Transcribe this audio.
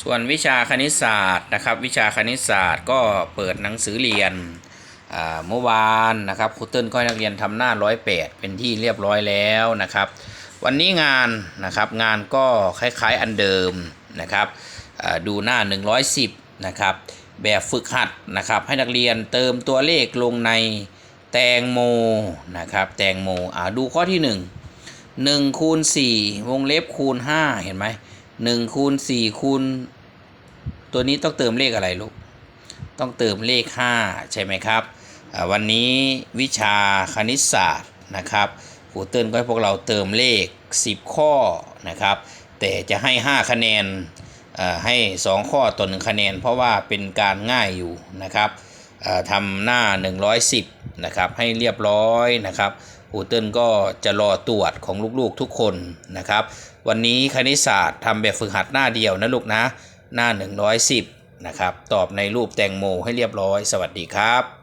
ส่วนวิชาคณิตศาสตร์นะครับ วิชาคณิตศาสตร์ก็เปิดหนังสือเรียนเมื่อวานนะครับครูเติ้ลก็ให้นักเรียนทำหน้าร้อยแปดเป็นที่เรียบร้อยแล้วนะครับ วันนี้งานนะครับงานก็คล้ายๆอันเดิมนะครับดูหน้า 110นะครับแบบฝึกหัดนะครับให้นักเรียนเติมตัวเลขลงในแตงโมนะครับแตงโมอ่าดูข้อที่ 1 1คูณ4วงเล็บคูณ 5 เห็นไหม 1คูณ4คูณตัวนี้ต้องเติมเลขอะไรลูก ต้องเติมเลข 5 ใช่ไหมครับ วันนี้วิชาคณิตศาสตร์นะครับครูเติ้ลก็ให้พวกเราเติมเลข 10 ข้อนะครับ แต่จะให้ 5 คะแนนให้ 2 ข้อต่อ1คะแนน เพราะว่าเป็นการง่ายอยู่นะครับทำหน้า 110 นะครับให้เรียบร้อยนะครับครูเติ้ลก็จะรอตรวจของลูกๆทุกคนนะครับ วันนี้คณิตศาสตร์ทำแบบฝึกหัดหน้าเดียวนะลูกนะ หน้า 110นะครับตอบในรูปแตงโมให้เรียบร้อย สวัสดีครับ